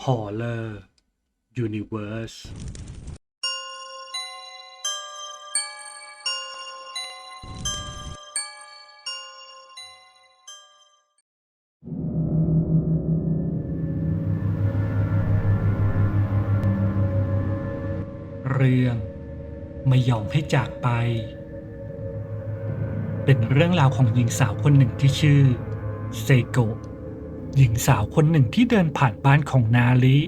Horror Universe เรื่องไม่ยอมให้จากไป เป็นเรื่องราวของหญิงสาวคนหนึ่งที่ชื่อเซโกะ หญิงสาวคนหนึ่งที่เดินผ่านบ้านของนาลิ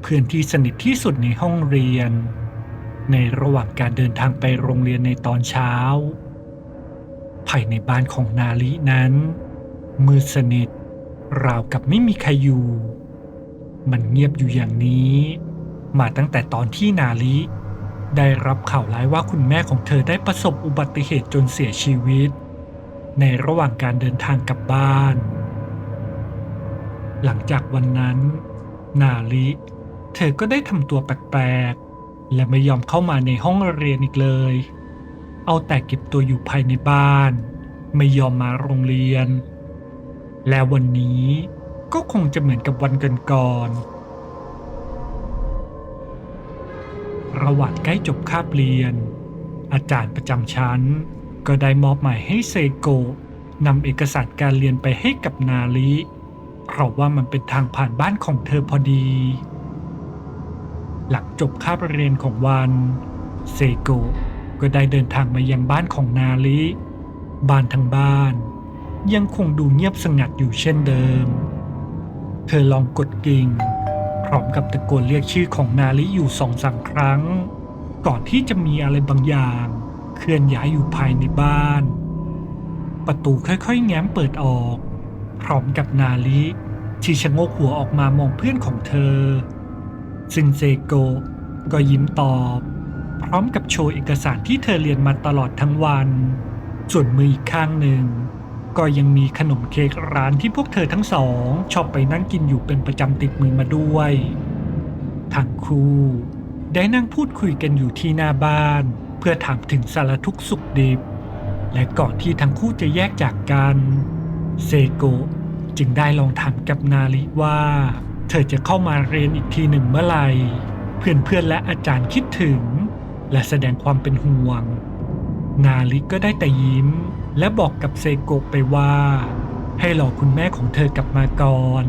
เพื่อนที่สนิทที่สุดในห้องเรียน ในระหว่างการเดินทางไปโรงเรียนในตอนเช้า ภายในบ้านของนาลินั้น มืดสนิท ราวกับไม่มีใครอยู่ มันเงียบอยู่อย่างนี้ มาตั้งแต่ตอนที่นาลิได้รับข่าวร้ายว่าคุณแม่ของเธอได้ประสบอุบัติเหตุจนเสียชีวิต ในระหว่างการเดินทางกลับบ้าน หลังจากวันนั้น นาลิเธอก็ได้ทำตัวแปลกๆ และไม่ยอมเข้ามาในห้องเรียนอีกเลย เอาแต่เก็บตัวอยู่ภายในบ้าน ไม่ยอมมาโรงเรียน และวันนี้ก็คงจะเหมือนกับวันก่อนๆระหว่างใกล้จบคาบเรียน อาจารย์ประจำชั้น ก็ได้มอบหมายให้เซโกนำเอกสารการเรียนไปให้กับนาลิ ราะว่ามันเป็นทางผ่านบ้านของเธอพอดี หลังจบคาบเรียนของวันเซโกก็ได้เดินทางมายังบ้านของนาลิบ้านทั้งบ้าน ยังคงดูเงียบสงัดอยู่เช่นเดิม เธอลองกดกิ่งพร้อมกับตะโกนเรียกชื่อของนาลิอยู่สองสามครั้ง ก่อนที่จะมีอะไรบางอย่าง เคลื่อนย้ายอยู่ภายในบ้าน ประตูค่อยๆ แง้มเปิดออก พร้อมกับนาลิ ที่ชะโงกหัวออกมามองเพื่อนของเธอ ซึ่งเซโกก็ยิ้มตอบ พร้อมกับโชว์เอกสารที่เธอเรียนมาตลอดทั้งวัน ส่วนมืออีกข้างหนึ่ง ก็ยังมีขนมเค้กร้านที่พวกเธอทั้งสอง ชอบไปนั่งกินอยู่เป็นประจำติดมือมาด้วยทั้งคู่ได้นั่งพูดคุยกันอยู่ที่หน้าบ้าน เพื่อถามถึงสารทุกข์สุขดิบ และก่อนที่ทั้งคู่จะแยกจากกัน เซโก จึงได้ลองถามกับนาลิว่า เธอจะเข้ามาเรียนอีกทีหนึ่งเมื่อไหร่ เพื่อนๆและอาจารย์คิดถึง และแสดงความเป็นห่วง นาลิก็ได้แต่ยิ้ม และบอกกับเซโกะไปว่า ให้รอคุณแม่ของเธอกลับมาก่อน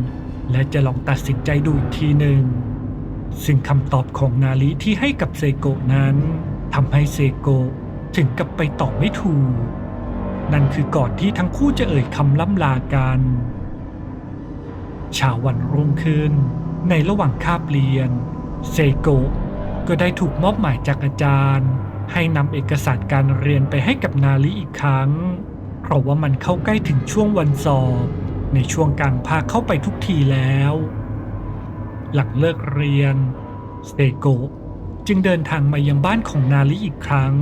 และจะลองตัดสินใจดูอีกทีหนึ่งซึ่งคำตอบของนาลิที่ให้กับเซโกะนั้นทำให้เซโกะถึงกับไปตอบไม่ถูก นั่นคือก่อนที่ทั้งคู่จะเอ่ยคำล่ำลากัน เช้าวันรุ่งขึ้น ในระหว่างคาบเรียน เซโกะก็ได้ถูกมอบหมายจากอาจารย์ ให้นำเอกสารการเรียนไปให้กับนาลิอีกครั้ง เพราะว่ามันเข้าใกล้ถึงช่วงวันสอบ ในช่วงกลางภาคเข้าไปทุกทีแล้ว หลังเลิกเรียน เซโกะจึงเดินทางมายังบ้านของนาลิอีกครั้ง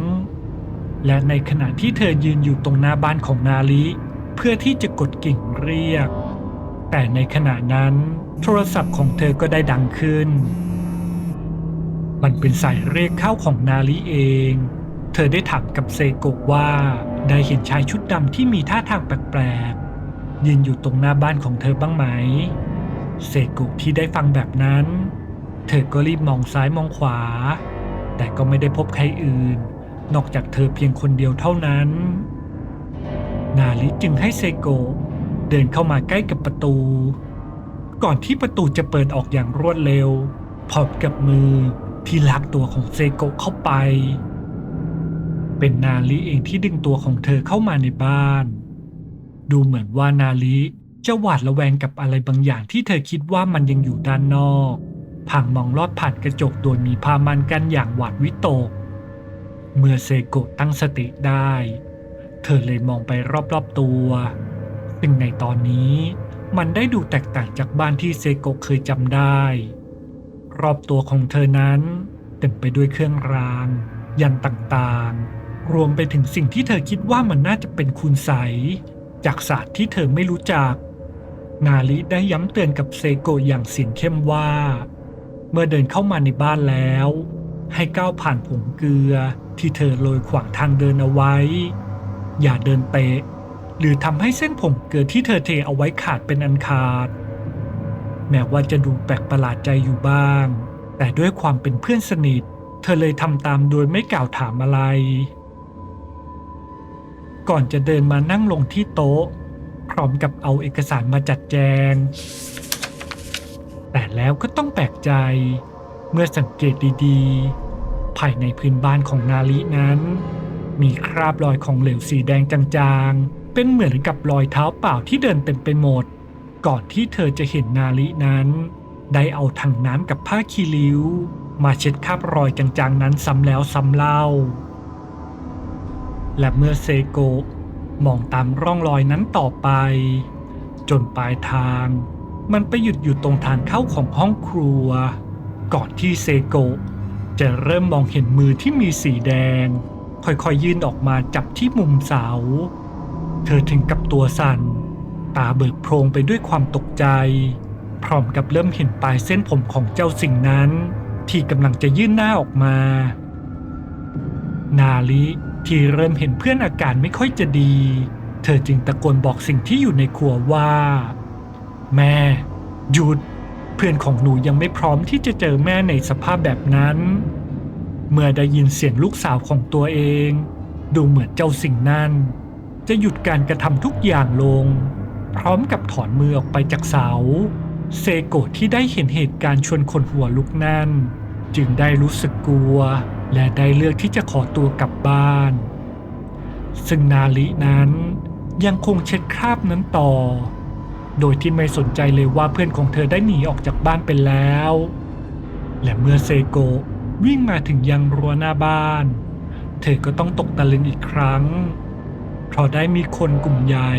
และในขณะที่เธอยืนอยู่ตรงหน้าบ้านของนาลิเพื่อที่จะกดกิ่งเรียก แต่ในขณะนั้นโทรศัพท์ของเธอก็ได้ดังขึ้น มันเป็นสายเรียกเข้าของนาลิเอง เธอได้ถามกับเซโกะว่า ได้เห็นชายชุดดำที่มีท่าทางแปลกๆยืนอยู่ตรงหน้าบ้านของเธอบ้างไหม เซโกะที่ได้ฟังแบบนั้น เธอก็รีบมองซ้ายมองขวา แต่ก็ไม่ได้พบใครอื่น นอกจากเธอเพียงคนเดียวเท่านั้น นาลิจึงให้เซโกะ เดินเข้ามาใกล้กับประตู ก่อนที่ประตูจะเปิดออกอย่างรวดเร็ว พร้อมกับมือที่ลากตัวของเซโกเข้าไป เป็นนาลิเองที่ดึงตัวของเธอเข้ามาในบ้าน ดูเหมือนว่านาลิจะหวาดระแวงกับอะไรบางอย่างที่เธอคิดว่ามันยังอยู่ด้านนอกผ่างมองลอดผ่านกระจกโดยมีผ้ามันกันอย่างหวาดวิตก เมื่อเซโกตั้งสติได้ เธอเลยมองไปรอบๆตัว ซึ่งในตอนนี้มันได้ดูแตกต่างจากบ้านที่เซโกะเคยจำได้ รอบตัวของเธอนั้นเต็มไปด้วยเครื่องราง ยันต่างๆ รวมไปถึงสิ่งที่เธอคิดว่ามันน่าจะเป็นคุณใส จากศาสตร์ที่เธอไม่รู้จัก นาลิได้ย้ำเตือนกับเซโกะอย่างเสียงเข้มว่า เมื่อเดินเข้ามาในบ้านแล้ว ให้ก้าวผ่านผงเกลือที่เธอโรยขวางทางเดินเอาไว้ อย่าเดินเตะ หรือทำให้เส้นผงเกลือที่เธอเทเอาไว้ขาดเป็นอันขาด แม้ว่าจะดูแปลกประหลาดใจอยู่บ้าง แต่ด้วยความเป็นเพื่อนสนิท เธอเลยทำตามโดยไม่กล่าวถามอะไร ก่อนจะเดินมานั่งลงที่โต๊ะ พร้อมกับเอาเอกสารมาจัดแจง แต่แล้วก็ต้องแปลกใจ เมื่อสังเกตดีๆ ภายในพื้นบ้านของนาลินั้น มีคราบรอยของเหลวสีแดงจางๆ เป็นเหมือนกับรอยเท้าเปล่าที่เดินเต็มไปหมด ก่อนที่เธอจะเห็นนาลินั้น ได้เอาถังน้ำกับผ้าคีริ้ว มาเช็ดคราบรอยจางๆนั้นซ้ำแล้วซ้ำเล่า และเมื่อเซโกะมองตามร่องรอยนั้นต่อไป จนปลายทาง มันไปหยุดอยู่ตรงทางเข้าของห้องครัว ก่อนที่เซโกะจะเริ่มมองเห็นมือที่มีสีแดง ค่อยๆยื่นออกมาจับที่มุมเสา เธอถึงกับตัวสั่น ตาเบิกโพรงไปด้วยความตกใจ พร้อมกับเริ่มเห็นปลายเส้นผมของเจ้าสิ่งนั้น ที่กำลังจะยื่นหน้าออกมา นาลิที่เริ่มเห็นเพื่อนอาการไม่ค่อยจะดี เธอจึงตะโกนบอกสิ่งที่อยู่ในครัวว่า แม่ หยุด เพื่อนของหนูยังไม่พร้อมที่จะเจอแม่ในสภาพแบบนั้น เมื่อได้ยินเสียงลูกสาวของตัวเอง ดูเหมือนเจ้าสิ่งนั้น จะหยุดการกระทำทุกอย่างลง พร้อมกับถอนมือออกไปจากเสา เซโกะที่ได้เห็นเหตุการณ์ชวนคนหัวลุกนั่น จึงได้รู้สึกกลัว และได้เลือกที่จะขอตัวกลับบ้าน ซึ่งนาลินั้นยังคงเช็ดคราบนั้นต่อ โดยที่ไม่สนใจเลยว่าเพื่อนของเธอได้หนีออกจากบ้านไปแล้ว และเมื่อเซโกะวิ่งมาถึงยังรั้วหน้าบ้าน เธอก็ต้องตกตะลึงอีกครั้ง เพราะได้มีคนกลุ่มใหญ่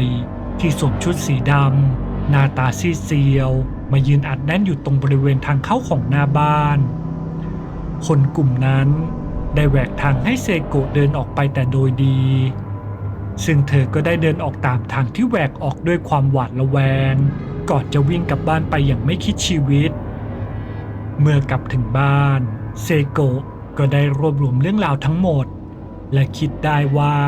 ที่สวมชุดสีดำหน้าตาซีดเซียว มายืนอัดแน่นอยู่ตรงบริเวณทางเข้าของหน้าบ้าน คนกลุ่มนั้นได้แหวกทางให้เซโกะเดินออกไปแต่โดยดี ซึ่งเธอก็ได้เดินออกตามทางที่แหวกออกด้วยความหวาดระแวง ก่อนจะวิ่งกลับบ้านไปอย่างไม่คิดชีวิต เมื่อกลับถึงบ้านเซโกะก็ได้รวบรวมเรื่องราวทั้งหมด และคิดได้ว่า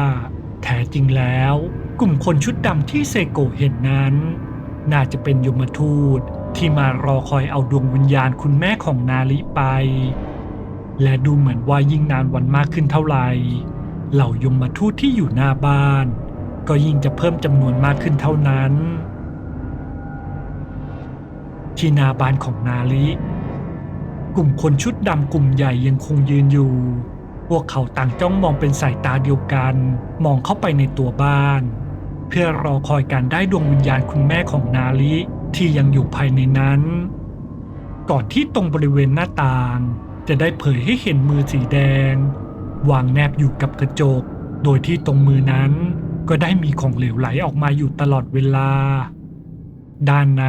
แท้จริงแล้ว กลุ่มคนชุดดำที่เซโกเห็นนั้น น่าจะเป็นยมทูตที่มารอคอยเอาดวงวิญญาณคุณแม่ของนาลิไป และดูเหมือนว่ายิ่งนานวันมากขึ้นเท่าไหร่เหล่ายมทูตที่อยู่หน้าบ้าน ก็ยิ่งจะเพิ่มจำนวนมากขึ้นเท่านั้น ที่หนาบ้านของนาลิ กลุ่มคนชุดดำกลุ่มใหญ่ยังคงยืนอยู่ พวกเขาต่างจ้องมองเป็นสายตาเดียวกัน มองเข้าไปในตัวบ้าน เพื่อรอคอยการได้ดวงวิญญาณคุณแม่ของนาลิที่ยังอยู่ภายในนั้น ก่อนที่ตรงบริเวณหน้าต่าง จะได้เผยให้เห็นมือสีแดง วางแนบอยู่กับกระจก โดยที่ตรงมือนั้นก็ได้มีของเหลวไหลออกมาอยู่ตลอดเวลา ด้านใน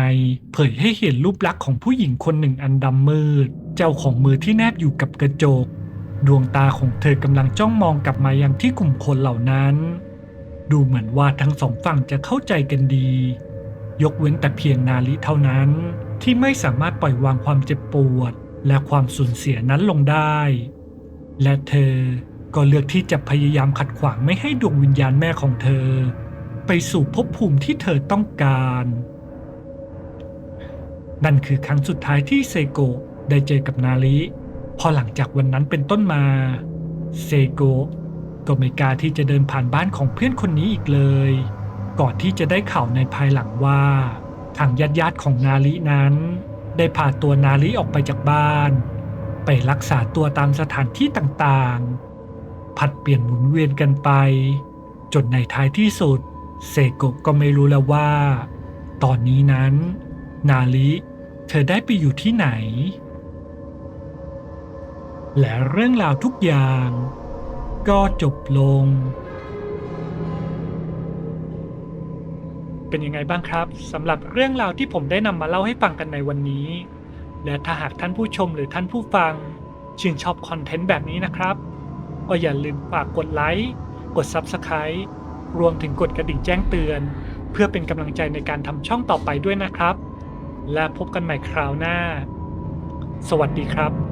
เผยให้เห็นรูปลักษณ์ของผู้หญิงคนหนึ่งอันดำมืด เจ้าของมือที่แนบอยู่กับกระจก ดวงตาของเธอกำลังจ้องมองกลับมายังที่กลุ่มคนเหล่านั้น ดูเหมือนว่าทั้งสองฝั่งจะเข้าใจกันดี ยกเว้นแต่เพียงนาลิเท่านั้นที่ไม่สามารถปล่อยวางความเจ็บปวด และความสูญเสียนั้นลงได้ และเธอก็เลือกที่จะพยายามขัดขวางไม่ให้ดวงวิญญาณแม่ของเธอ ไปสู่ภพภูมิที่เธอต้องการ นั่นคือครั้งสุดท้ายที่เซโกะได้เจอกับนาลิ พอหลังจากวันนั้นเป็นต้นมา เซโกก็ไม่กล้าที่จะเดินผ่านบ้านของเพื่อนคนนี้อีกเลย ก่อนที่จะได้ข่าวในภายหลังว่า ทางญาติญาติๆของนาลินั้น ได้พาตัวนาลิออกไปจากบ้าน ไปรักษาตัวตามสถานที่ต่างๆ ผัดเปลี่ยนหมุนเวียนกันไป จนในท้ายที่สุด เซโกก็ไม่รู้แล้วว่า ตอนนี้นั้น นาลิเธอได้ไปอยู่ที่ไหน และเรื่องราวทุกอย่าง ก็จบลง เป็นยังไงบ้างครับสำหรับเรื่องราวที่ผมได้นำมาเล่าให้ฟังกันในวันนี้ และถ้าหากท่านผู้ชมหรือท่านผู้ฟัง ชื่นชอบคอนเทนต์แบบนี้นะครับ ก็อย่าลืมฝากกดไลค์กด Subscribe รวมถึงกดกระดิ่งแจ้งเตือน เพื่อเป็นกำลังใจในการทำช่องต่อไปด้วยนะครับ และพบกันใหม่คราวหน้า สวัสดีครับ